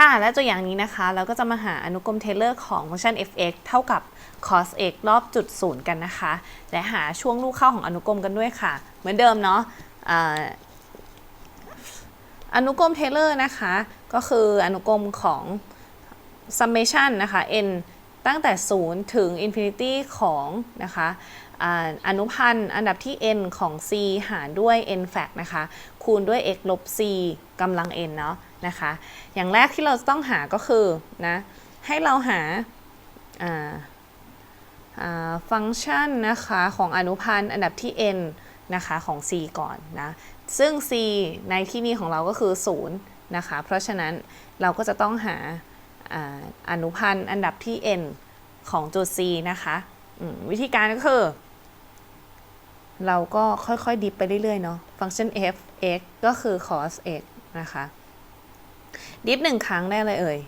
ค่ะ และตัวอย่างนี้นะคะ เราก็จะมาหาอนุกรมเทเลอร์ของฟังก์ชัน f(x) เท่ากับ cos x รอบจุดศูนย์กันนะคะ และหาช่วงลูกเข้าของอนุกรมกันด้วยค่ะ เหมือนเดิมเนาะอนุกรมเทเลอร์นะคะ ก็คืออนุกรมของ summation นะคะ n ตั้งแต่ 0 ถึง infinity ของนะคะอ่าอนุพันธ์อันดับที่ n ของ c หารด้วย n fact นะคะ คูณด้วย x ลบ c กำลัง n เนาะ นะคะ อย่างแรกที่เราจะต้องหาก็คือนะให้เราหาฟังก์ชันนะคะของอนุพันธ์อันดับที่ n นะคะของ c ก่อนนะ ซึ่ง c ในที่นี้ของเราก็คือ 0 นะคะ เพราะฉะนั้นเราก็จะต้องหาออนุพันธ์อันดับที่ n ของจุด c นะคะวิธีการก็คือ เราก็ค่อยๆดิฟไปเรื่อยๆเนาะฟังก์ชัน f x ก็คือ cos x นะคะ ดิฟหนึ่งครั้งได้เลยเอ่ย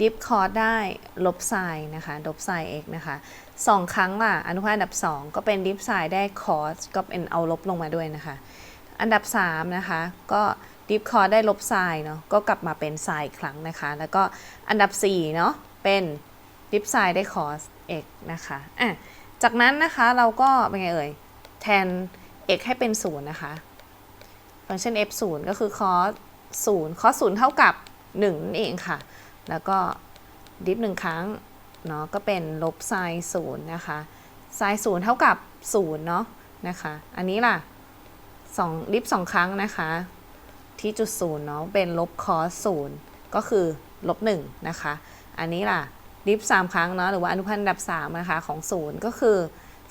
ดิฟคอสได้ลบไซน์นะคะ ลบไซน์ x นะคะสองครั้งล่ะ อนุพันธ์อันดับ 2 ก็เป็นดิฟไซน์ได้คอสก็เป็นเอาลบลงมาด้วยนะคะ อันดับ 3 นะคะ ก็ดิฟคอร์ได้ลบไซน์เนาะก็กลับมาเป็นไซน์อีกครั้งนะคะ แล้วก็อันดับ 4 เนาะเป็นดิฟไซน์ได้คอส x นะคะอะจากนั้นนะคะเราก็เป็นไงเอ่ยแทน x ให้เป็น 0 นะคะ ฟังก์ชัน f 0ก็คือ cos 0 cos 0เท่ากับ 1 นั่นเองค่ะ แล้วก็ดิฟหนึ่งครั้งเนาะก็เป็นลบไซน์0นะคะไซน์0เท่ากับ0เนาะนะคะ อันนี้ล่ะ2ดิฟ2ครั้งนะคะ ที่จุดศูนย์เนาะเป็นลบคอสศูนย์ก็คือลบหนึ่งนะคะ อันนี้ล่ะดิฟสามครั้งเนาะหรือว่าอนุพันธ์ดับสามนะคะของศูนย์ก็คือ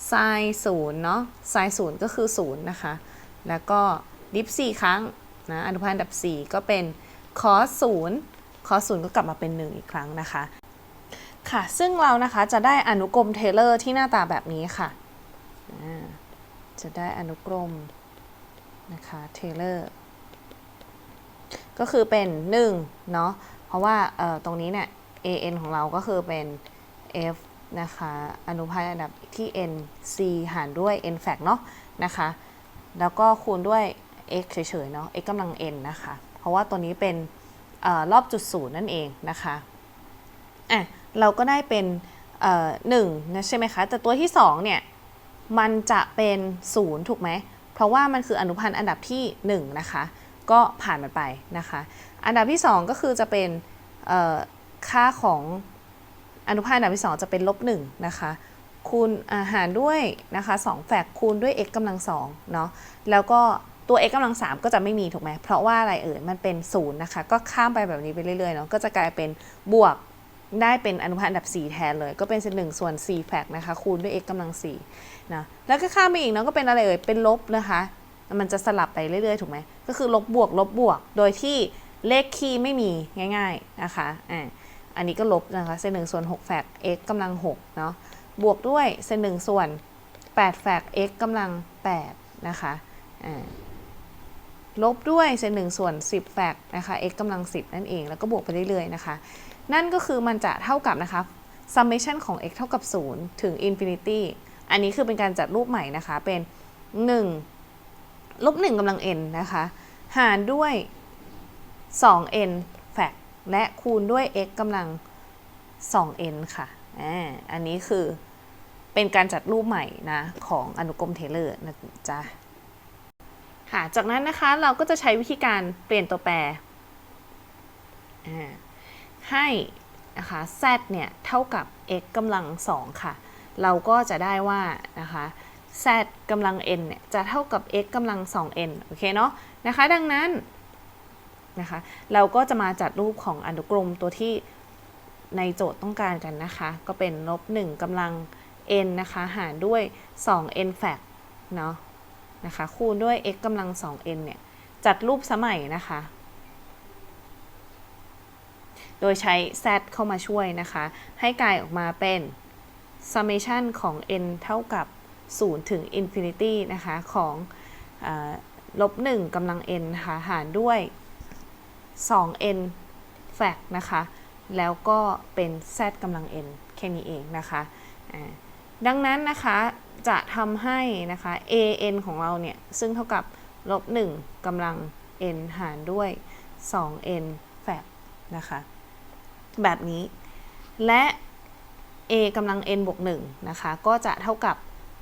ไซน์ศูนย์เนาะไซน์ศูนย์ก็คือศูนย์นะคะ แล้วก็ ดิฟสี่ครั้งนะอนุพันธ์ดับสี่ก็เป็นคอสศูนย์คอสศูนย์ก็กลับมาเป็นหนึ่งอีกครั้งนะคะ ค่ะ ซึ่งเรานะคะจะได้อนุกรมเทเลอร์ที่หน้าตาแบบนี้ค่ะ จะได้อนุกรมนะคะเทเลอร์ก็คือเป็น1เนาะเพราะว่าตรงนี้เนี่ย an ของเราก็คือเป็น f นะคะอนุพันธ์อันดับที่ n c หารด้วย n fact เนาะนะคะ แล้วก็คูณด้วย x เฉยๆเนาะ x กำลัง n นะคะ เพราะว่าตัวนี้เป็นอรอบจุดศูนย์นั่นเองนะคะอะเราก็ได้เป็นหนึ่งนะใช่ไหมคะ แต่ตัวที่2เนี่ยมันจะเป็น0ถูกไหม เพราะว่ามันคืออนุพันธ์อันดับที่1นะคะ ก็ผ่านมันไปนะคะ อันดับที่ 2 ก็คือจะเป็นค่าของอนุพันธ์อันดับที่ 2 จะเป็นลบ1นะคะคูณอาหารด้วยนะคะ2แฝกคูณด้วย x กำลัง2เนาะแล้วก็ ตัว x กำลัง3ก็จะไม่มีถูกไหมเพราะว่าอะไรเอ่ยมันเป็น0นะคะ ก็ข้ามไปแบบนี้ไปเรื่อยๆเนาะก็จะกลายเป็นบวกได้เป็นอนุพันธ์อันดับ 4 แทนเลย ก็เป็นเศษ1ส่วน4แฝกนะคะ คูณด้วย x กำลัง4นะแล้วก็ข้ามไปอีกเนาะก็เป็นอะไรเอ่ยเป็นลบนะคะ มันจะสลับไปเรื่อยๆ ถูกไหมก็คือลบบวกลบบวก โดยที่เลขคีย์ไม่มีง่าย ๆนะคะอ่าอันนี้ก็ลบนะคะเศษหนึ่งส่วน6แฟก x กำลัง6เนาะบวกด้วยเศษหนึ่งส่วน8แฟก x กำลัง8นะคะอ่า ลบด้วยเศษหนึ่งส่วน10แฟกนะคะ x กำลัง 10 นั่นเอง แล้วก็บวกไปเรื่อยๆนะคะ นั่นก็คือมันจะเท่ากับนะคะ summation ของ x เท่ากับ 0 ถึง infinity อันนี้คือเป็นการจัดรูปใหม่นะคะ เป็น 1 ลบ 1กำลัง n นะคะ หารด้วย 2n แฟกและคูณด้วย x กำลัง 2n ค่ะอ่าอันนี้คือเป็นการจัดรูปใหม่นะ ของอนุกรมเทเลอร์นะจ๊ะ ค่ะ จากนั้นนะคะเราก็จะใช้วิธีการเปลี่ยนตัวแปร ให้นะคะ z เนี่ยเท่ากับ x กำลัง2ค่ะ เราก็จะได้ว่านะคะ z กำลัง n เนี่ยจะเท่ากับ x กำลัง 2n โอเคเนาะนะคะ ดังนั้นนะคะเราก็จะมาจัดรูปของอนุกรมตัวที่ในโจทย์ต้องการกันนะคะ ก็เป็นลบ1กำลัง n นะคะ หารด้วย 2n fact เนาะ นะคะคูณด้วย x กำลัง 2n เนี่ยจัดรูปสมัยนะคะ โดยใช้ z เข้ามาช่วยนะคะ ให้กลายออกมาเป็น summation ของ n เท่ากับ 0 ถึง infinity นะคะของลบ1กำลัง n นะคะหารด้วย 2n fact นะคะ แล้วก็เป็น z กำลัง n แค่นี้เองนะคะ ดังนั้นนะคะ จะทำให้นะคะ an ของเราเนี่ย ซึ่งเท่ากับลบ1กำลัง n หารด้วย 2n แฟกนะคะ แบบนี้ และ a กำลัง n บวก1นะคะ ก็จะเท่ากับ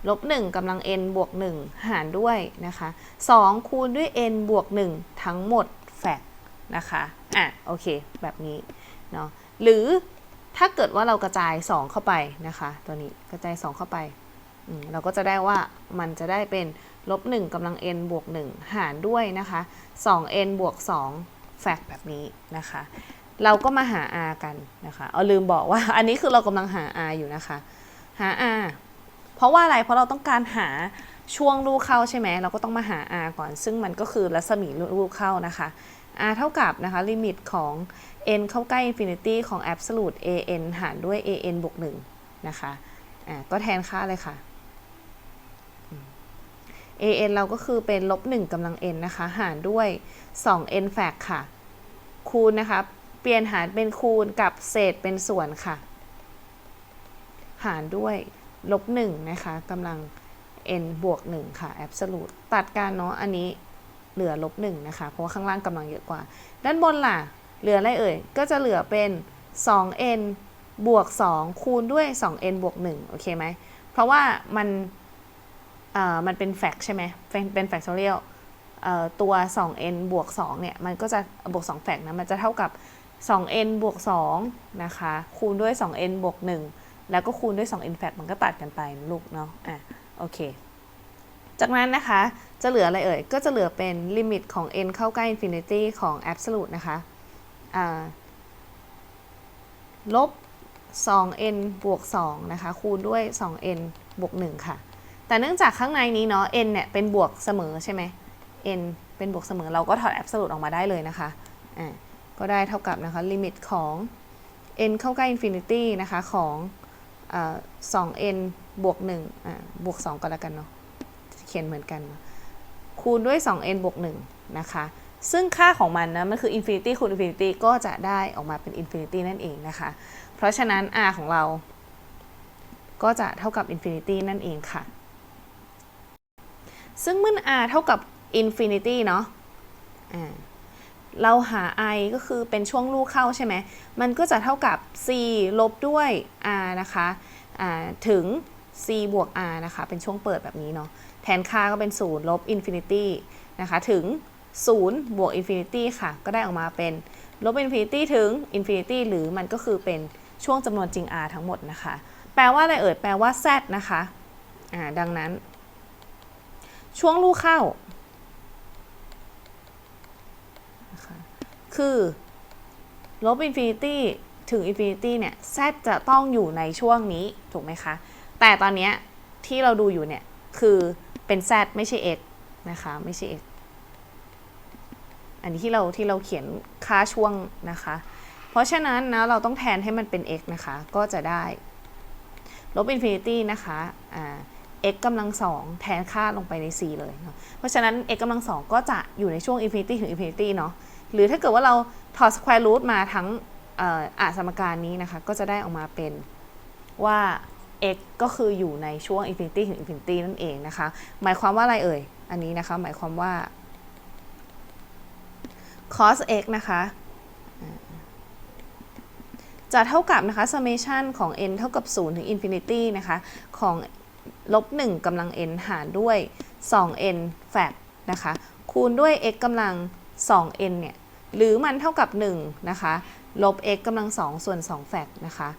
ลบ1กำลัง n บวก 1 หารด้วยนะคะ 2 คูณด้วย n บวก 1 ทั้งหมดแฟกนะคะ อะ โอเค แบบนี้ เนาะ หรือถ้าเกิดว่าเรากระจาย 2 เข้าไปนะคะ ตัวนี้กระจาย 2 เข้าไป เราก็จะได้ว่ามันจะได้เป็นลบ1กำลัง n บวก 1 หารด้วยนะคะ 2n บวก 2 แฟกแบบนี้นะคะ เราก็มาหา r กันนะคะเอาลืมบอกว่าอันนี้คือเรากำลังหา r อยู่นะคะ หา r เพราะว่าอะไรเพราะเราต้องการหาช่วงลูเข้าใช่ไหมเราก็ต้องมาหา r ก่อน ซึ่งมันก็คือรัศมีลูเข้านะคะ r เท่ากับนะคะลิมิตของ n เข้าใกล้ infinity ของ absolute an หารด้วย an บวก1นะคะอ่าก็แทนค่าเลยค่ะ an เราก็คือเป็นลบ1กำลัง n นะคะ หารด้วย 2n แฟกค่ะ คูณนะคะ เปลี่ยนหารเป็นคูณกับเศษเป็นส่วนค่ะ หารด้วยลบ1นะคะกำลัง n บวก 1 ค่ะ absolute ตัดกันเนาะ อันนี้เหลือลบ1นะคะ เพราะว่าข้างล่างกำลังเยอะกว่า ด้านบนล่ะ เหลืออะไรเอ่ย ก็จะเหลือเป็น 2n บวก 2 คูณด้วย 2n บวก 1 โอเคไหม เพราะว่ามัน มันเป็นแฟกใช่ไหมเป็นเป็นแฟกทอเรียลตัว 2n บวก2เนี่ย มันก็จะบวก2แฟกนะ มันจะเท่ากับ 2n บวก2นะคะ คูณด้วย 2n บวก1แล้วก็คูณด้วย 2n แฟกมันก็ตัดกันไปลูกเนาะ อะ โอเค จากนั้นนะคะ จะเหลืออะไรเอ่ย ก็จะเหลือเป็นลิมิตของ n เข้าใกล้ infinity ของ absolute นะคะ อ่า ลบ 2n บวก2นะคะ คูณด้วย 2n บวก1ค่ะ แต่เนื่องจากข้างในนี้เนาะ n เนี่ยเป็นบวกเสมอใช่ไหม n เป็นบวกเสมอเราก็ถอด absolute ออกมาได้เลยนะคะอ่าก็ได้เท่ากับนะคะลิมิตของ n เข้าใกล้ infinity นะคะของสอ่า 2n บวก1อ่าบวก 2 ก็แล้วกันเนาะเขียนเหมือนกัน คูณด้วย 2n บวก1นะคะ ซึ่งค่าของมันนะ มันคือ infinity คูณ infinity ก็จะได้ออกมาเป็น infinity นั่นเองนะคะ เพราะฉะนั้น r ของเรา ก็จะเท่ากับ infinity นั่นเองค่ะ ซึ่งเมื่อ r เท่ากับ infinity เนาะเราหา i ก็คือเป็นช่วงลูกเข้าใช่ไหม มันก็จะเท่ากับ c ลบด้วย r นะคะถึง c บวก r นะคะ เป็นช่วงเปิดแบบนี้เนาะ แทนค่าก็เป็น 0 ลบ infinity นะคะ ถึง 0 บวก infinity ค่ะ ก็ได้ออกมาเป็นลบ infinity ถึง infinity หรือมันก็คือเป็นช่วงจำนวนจริง r ทั้งหมดนะคะ แปลว่าอะไรเอ่ย แปลว่า z นะคะ ดังนั้น ช่วงลูกเข้า คือลบ infinity ถึง infinity เนี่ย z จะต้องอยู่ในช่วงนี้ ถูกไหมคะ แต่ตอนนี้ที่เราดูอยู่เนี่ย คือเป็น z ไม่ใช่ x นะคะ ไม่ใช่ x อันนี้ที่เราที่เราเขียนค่าช่วงนะคะ เพราะฉะนั้นนะเราต้องแทนให้มันเป็น x นะคะ ก็จะได้ ลบ infinity นะคะ อ่า x กำลังสองแทนค่าลงไปใน c เลยเนาะเพราะฉะนั้น x กำลังสองก็จะอยู่ในช่วง infinity ถึง infinity เนาะหรือถ้าเกิดว่าเราถอด square root มาทั้งอ่ออะสมการนี้นะคะ ก็จะได้ออกมาเป็นว่า x ก็คืออยู่ในช่วง infinity ถึง infinity นั่นเองนะคะ หมายความว่าอะไรเอ่ย อันนี้นะคะ หมายความว่า cos x นะคะจะเท่ากับนะคะ summation ของ n เท่ากับ 0 ถึง infinity นะคะ ของ ลบ1กำลัง n หารด้วย 2n แฟกนะคะ คูณด้วย x กำลัง 2n เนี่ย หรือมันเท่ากับ 1 นะคะ ลบ x กำลัง 2 ส่วน 2 แฟกนะคะ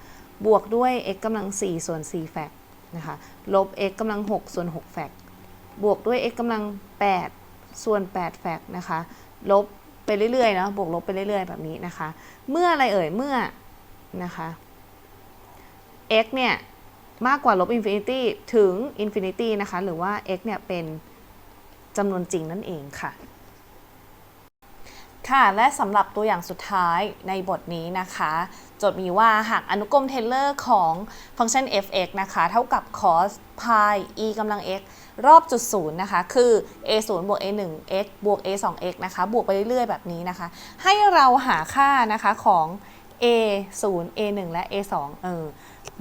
บวกด้วย x กำลัง 4 ส่วน 4 แฟกนะคะ ลบ x กำลัง 6 ส่วน 6 แฟกบวกด้วย x กำลัง 8 ส่วน 8 แฟกนะคะ ลบไปเรื่อยๆเนาะบวกลบไปเรื่อยๆ แบบนี้นะคะ เมื่ออะไรเอ่ย เมื่อนะคะ x เนี่ย มากกว่าลบ infinity ถึง infinity นะคะ หรือว่า x เนี่ยเป็นจำนวนจริงนั่นเองค่ะ ค่ะและสำหรับตัวอย่างสุดท้ายในบทนี้นะคะ โจทย์มีว่าหากอนุกรมเทเลอร์ของฟังก์ชัน f(x) นะคะ เท่ากับ cos pi e กำลัง x รอบจุดศูนย์นะคะ คือ a 0บวก a 1 x บวก a 2 x นะคะ บวกไปเรื่อยๆ แบบนี้นะคะ ให้เราหาค่านะคะของ a 0 a 1และ a 2เออ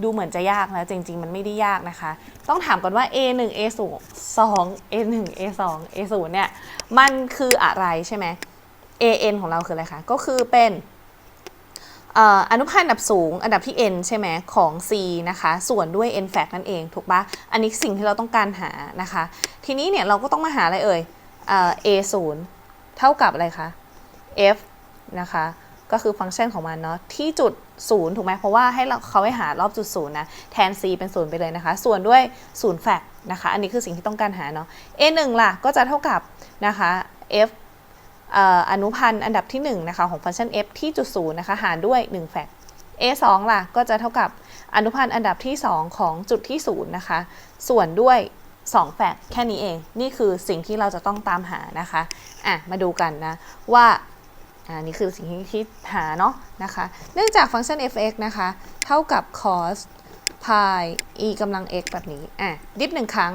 ดูเหมือนจะยากนะจริง ๆ มันไม่ได้ยากนะคะ ต้องถามก่อนว่า a 1 a 0 2 a 1 a 2 a 0เนี่ยมันคืออะไรใช่ไหม an ของเราคืออะไรคะ ก็คือเป็นอนุพันธ์อันดับสูงอันดับที่ n ใช่ไหมของ c นะคะ ส่วนด้วย n fact นั่นเอง ถูกปะอันนี้สิ่งที่เราต้องการหานะคะ ทีนี้เนี่ยเราก็ต้องมาหาอะไรเอ่ยเอ่อ a 0เท่ากับอะไรคะ f นะคะ ก็คือฟังก์ชันของมันเนาะที่จุดศูนย์ถูกไหมเพราะว่าให้เราเขาให้หารอบจุดศูนย์นะแทน c เป็นศูนย์ไปเลยนะคะ ส่วนด้วยศูนย์แฟกนะคะ อันนี้คือสิ่งที่ต้องการหาเนาะ a 1ล่ะก็จะเท่ากับนะคะ f เอ่ออนุพันธ์อันดับที่1นะคะของฟังก์ชัน f ที่จุดศูนย์นะคะหารด้วย1แฟก a 2ล่ะก็จะเท่ากับอนุพันธ์อันดับที่ 2 ของจุดที่ศูนย์นะคะส่วนด้วย2แฟกแค่นี้เอง นี่คือสิ่งที่เราจะต้องตามหานะคะอะมาดูกันนะว่า อันนี้คือสิ่งที่ที่หาเนาะนะคะ เนื่องจากฟังก์ชัน f(x) นะคะ เท่ากับ cos pi e กำลัง x แบบนี้ อะ ดิฟหนึ่งครั้ง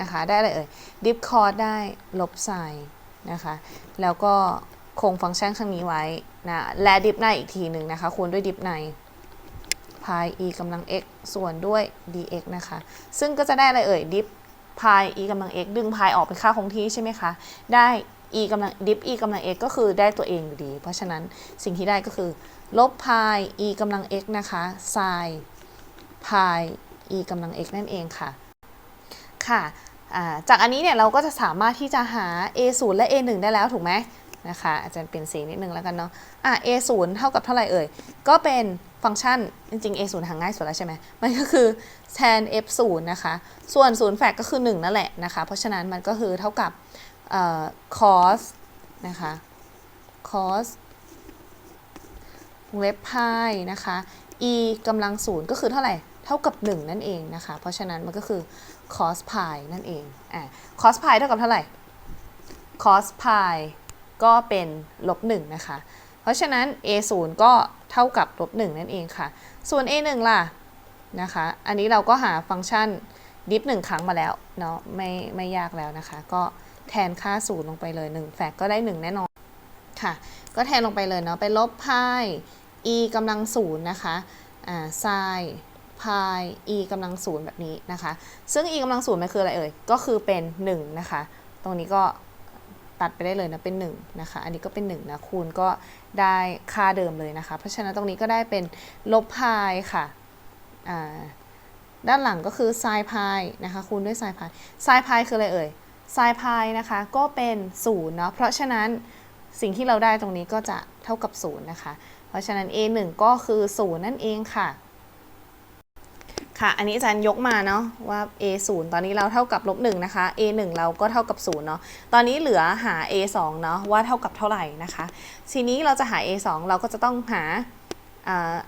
นะคะ ได้อะไรเอ่ย ดิฟ cos ได้ลบ sin นะคะ แล้วก็คงฟังก์ชันข้างนี้ไว้นะ และดิฟในอีกทีหนึ่งนะคะ คูณด้วยดิฟใน pi e กำลัง x ส่วนด้วย dx นะคะ ซึ่งก็จะได้อะไรเอ่ย ดิฟ pi e กำลัง x ดึง pi ออกเป็นค่าคงที่ใช่ไหมคะ ได้ e กำลังดิฟ e กำลัง x ก็คือได้ตัวเองอยู่ดี เพราะฉะนั้นสิ่งที่ได้ก็คือ ลบ pi e กำลัง x นะคะ sin pi e กำลัง x นั่นเองค่ะ ค่ะจากอันนี้เนี่ยเราก็จะสามารถที่จะหา a 0และ a 1ได้แล้วถูกไหมนะคะอาจจะเป็นสีนิดนึงแล้วกันเนาะอะ a 0เท่ากับเท่าไหร่เอ่ย ก็เป็นฟังก์ชันจริงๆ a 0หาง่ายสุดแล้วใช่ไหมมันก็คือ tan f 0นะคะ ส่วน0แฟกก็คือ 1 นั่นแหละนะคะ เพราะฉะนั้นมันก็คือเท่ากับ cos นะคะ cos วงเล็บ pi นะคะ e กำลังศูนย์ก็คือเท่าไหร่ เท่ากับ 1 นั่นเองนะคะ เพราะฉะนั้นมันก็คือ cos pi นั่นเอง อะ cos pi เท่ากับเท่าไหร่ cos pi ก็เป็นลบ1นะคะ เพราะฉะนั้น a 0ก็เท่ากับลบ1นั่นเองค่ะ ส่วน a 1ล่ะนะคะ อันนี้เราก็หาฟังก์ชันดิฟหนึ่งครั้งมาแล้วเนาะ ไม่ไม่ยากแล้วนะคะ ก็ แทนค่าศูนย์ลงไปเลย1แฟกก็ได้ 1 แน่นอนค่ะ ก็แทนลงไปเลยเนาะ ไปลบ pi e กำลังศูนย์นะคะ อ่า sin pi e กำลังศูนย์แบบนี้นะคะ ซึ่ง e กำลังศูนย์มันคืออะไรเอ่ย ก็คือเป็น 1 นะคะ ตรงนี้ก็ตัดไปได้เลยนะเป็น1นะคะ อันนี้ก็เป็น1นะคูณก็ได้ค่าเดิมเลยนะคะ เพราะฉะนั้นตรงนี้ก็ได้เป็นลบ pi ค่ะอ่าด้านหลังก็คือ sin pi นะคะคูณด้วย sin pi sin pi คืออะไรเอ่ย sin pi นะคะก็เป็น0เนาะเพราะฉะนั้นสิ่งที่เราได้ตรงนี้ก็จะเท่ากับ0นะคะ เพราะฉะนั้น a 1ก็คือ0นั่นเองค่ะ ค่ะ อันนี้อาจารย์ยกมาเนาะว่า a 0ตอนนี้เราเท่ากับลบ1นะคะ a 1เราก็เท่ากับ0เนาะ ตอนนี้เหลือหา a 2เนาะว่าเท่ากับเท่าไหร่นะคะ ทีนี้เราจะหา a 2เราก็จะต้องหา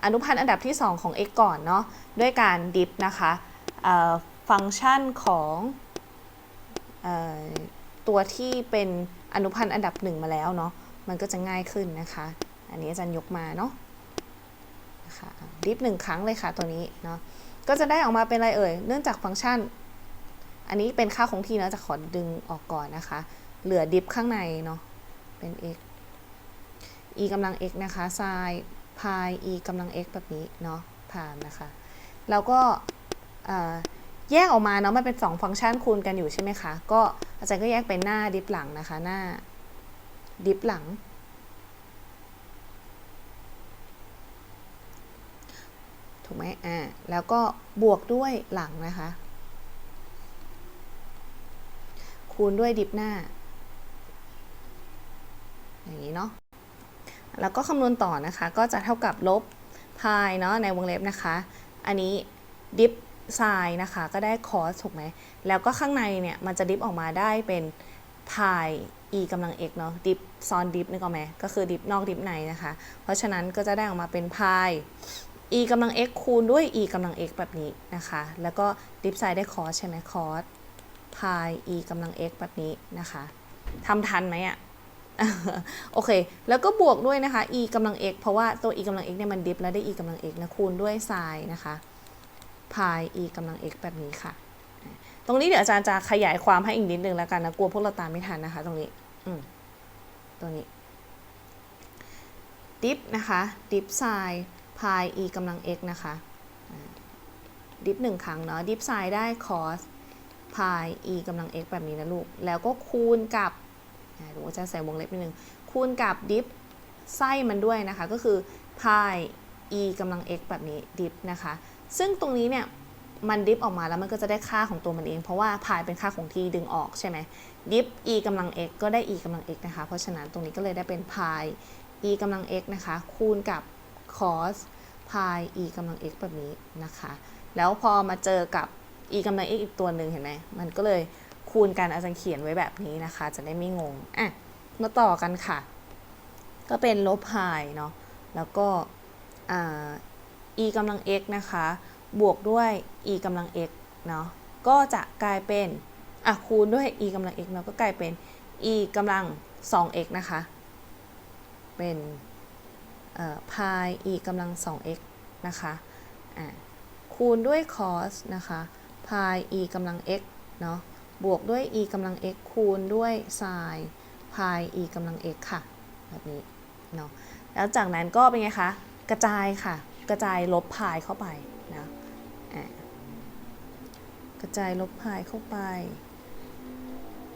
อนุพันธ์อันดับที่ 2 ของ x ก่อนเนาะด้วยการดิฟนะคะฟังก์ชันของ ตัวที่เป็นอนุพันธ์อันดับ1มาแล้วเนาะมันก็จะง่ายขึ้นนะคะ อันนี้อาจารย์ยกมาเนาะนะคะดิฟหนึ่งครั้งเลยค่ะตัวนี้เนาะก็จะได้ออกมาเป็นอะไรเอ่ย เนื่องจากฟังก์ชัน อันนี้เป็นค่าคงที่นะจะขอดึงออกก่อนนะคะ เหลือดิฟข้างในเนาะเป็น x e กำลัง x นะคะ sin pi e กำลัง x แบบนี้เนาะผ่านนะคะ แล้วก็ แยกออกมาเนาะมันเป็น 2 ฟังก์ชันคูณกันอยู่ใช่ไหมคะ ก็อาจารย์ก็แยกเป็นหน้าดิฟหลังนะคะ หน้าดิฟหลัง ถูกไหมอ่าแล้วก็บวกด้วยหลังนะคะ คูณด้วยดิฟหน้า อย่างนี้เนาะแล้วก็คำนวณต่อนะคะ ก็จะเท่ากับลบ pi เนาะในวงเล็บนะคะ อันนี้ดิฟ sin นะคะ ก็ได้ cos ถูกไหม แล้วก็ข้างในเนี่ย มันจะดิฟออกมาได้เป็น pi e กำลัง x เนาะดิฟซ้อนดิฟนึกออกไหมก็คือดิฟนอกดิฟในนะคะ เพราะฉะนั้นก็จะได้ออกมาเป็น pi e กำลัง x คูณด้วย e กำลัง x แบบนี้นะคะ แล้วก็ดิฟไซด์ได้ cos ใช่ไหม cos pi e กำลัง x แบบนี้นะคะทำทันไหมอะโอเค แล้วก็บวกด้วยนะคะ e กำลัง x เพราะว่าตัว e กำลัง x เนี่ยมันดิฟแล้วได้ e กำลัง x นะคูณด้วย sin นะคะ pi e กำลัง x แบบนี้ค่ะ ตรงนี้เดี๋ยวอาจารย์จะขยายความให้อีกนิดนึงแล้วกันนะ กลัวพวกเราตามไม่ทันนะคะ ตรงนี้อืมตรงนี้ดิฟนะคะดิฟ sin pi e กำลัง x นะคะดิฟหนึ่งครั้งเนาะดิฟ sin ได้ cos pi e กำลัง x แบบนี้นะลูก แล้วก็คูณกับดูว่าจะใส่วงเล็บนิดนึง คูณกับดิฟไส้มันด้วยนะคะ ก็คือ pi e กำลัง x แบบนี้ดิฟนะคะ ซึ่งตรงนี้เนี่ยมันดิฟออกมาแล้วมันก็จะได้ค่าของตัวมันเอง เพราะว่า pi เป็นค่าของที่ดึงออกใช่ไหมดิฟ e กำลัง x ก็ได้ e กำลัง x นะคะ เพราะฉะนั้นตรงนี้ก็เลยได้เป็น pi e กำลัง x นะคะ คูณกับ cos pi e กำลัง x แบบนี้นะคะ แล้วพอมาเจอกับ e กำลัง x อีกตัวหนึ่งเห็นไหมมันก็เลยคูณกันอาจารย์เขียนไว้แบบนี้นะคะ จะได้ไม่งงอะมาต่อกันค่ะ ก็เป็นลบ pi เนาะแล้วก็อ่า e กำลัง x นะคะ บวกด้วย e กำลัง x เนาะ ก็จะกลายเป็น อะคูณด้วย e กำลัง x เนาะก็กลายเป็น e กำลัง 2x นะคะ เป็นเอ่อ pi e กำลัง 2x นะคะ อะคูณด้วย cos นะคะ pi e กำลัง x เนาะ บวกด้วย e กำลัง x คูณด้วย sin pi e กำลัง x ค่ะ แบบนี้ เนาะ แล้วจากนั้นก็เป็นไงคะ กระจายค่ะ กระจายลบ pi เข้าไปนะกระจายลบ pi เข้าไป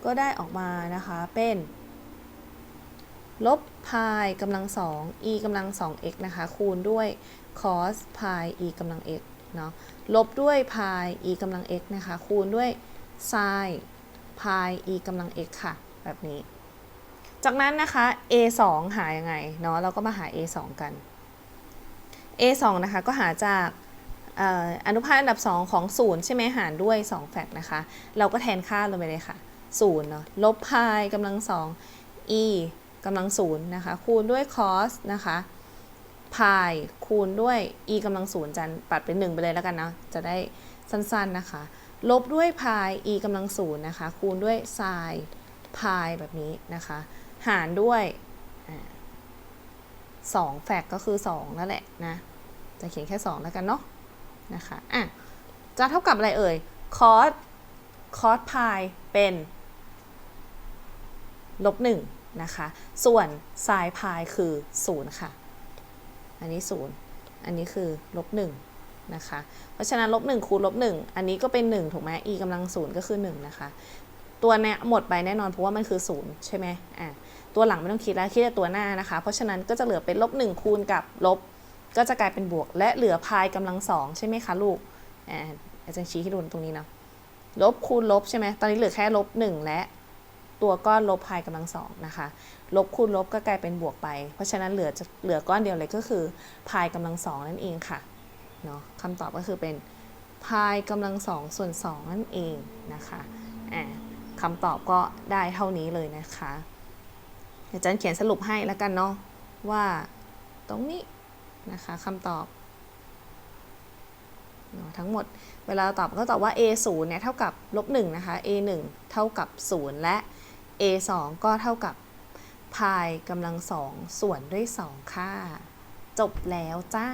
ก็ได้ออกมานะคะเป็น ลบ pi กำลัง2 e กำลัง 2x นะคะ คูณด้วย cos pi e กำลัง x เนาะลบด้วย pi e กำลัง x นะคะ คูณด้วย sin pi e กำลัง x ค่ะ แบบนี้ จากนั้นนะคะ a 2หายังไงเนาะเราก็มาหา a 2กัน a 2 นะคะก็หาจากอออนุภาคอันดับ 2 ของ 0 ใช่ไหมหารด้วย 2 แฟกนะคะ เราก็แทนค่าลงไปเลยค่ะ0เนาะลบ pi กำลัง 2 e กำลัง 0 นะคะ คูณด้วย cos นะคะ pi คูณด้วย e กำลัง 0 จันปัดเป็น 1 ไปเลยแล้วกันนะจะได้สั้นๆนะคะ ลบด้วย pi e กำลัง 0 นะคะ คูณด้วย sin pi แบบนี้นะคะ หารด้วย 2แฟกก็คือ 2 นั่นแหละนะ จะเขียนแค่ 2 แล้วกันเนาะนะคะอะจะเท่ากับอะไรเอ่ยคอสคอสพายเป็นลบ1นะคะ ส่วนไซน์พายคือ 0 ค่ะ อันนี้ 0 อันนี้คือลบ1นะคะ เพราะฉะนั้นลบ1คูณลบ1อันนี้ก็เป็น 1 ถูกไหม e กำลัง0ก็คือ 1 นะคะ ตัวเนี้ยหมดไปแน่นอนเพราะว่ามันคือ0ใช่ไหมอะตัวหลังไม่ต้องคิดแล้วคิดแต่ตัวหน้านะคะ เพราะฉะนั้นก็จะเหลือเป็นลบ1คูณกับลบก็จะกลายเป็นบวก และเหลือพายกำลังสองใช่ไหมคะลูกอ่าอาจารย์ชี้ให้ดูตรงนี้เนาะลบคูณลบใช่ไหมตอนนี้เหลือแค่ลบ1และตัวก้อนลบพายกำลังสองนะคะลบคูณลบก็กลายเป็นบวกไป เพราะฉะนั้นเหลือจะเหลือก้อนเดียวเลยก็คือพายกำลังสองนั่นเองค่ะเนาะคำตอบก็คือเป็นพายกำลังสองส่วนสองนั่นเองนะคะอ่า คำตอบก็ได้เท่านี้เลยนะคะอาจารย์เขียนสรุปให้แล้วกันเนาะว่าตรงนี้นะคะคำตอบทั้งหมดเวลาตอบก็ตอบว่า a 0เนี่ยเท่ากับลบ1นะคะ a 1เท่ากับ 0 และ a 2ก็เท่ากับพายกำลัง2ส่วนด้วย 2 ค่าจบแล้วจ้า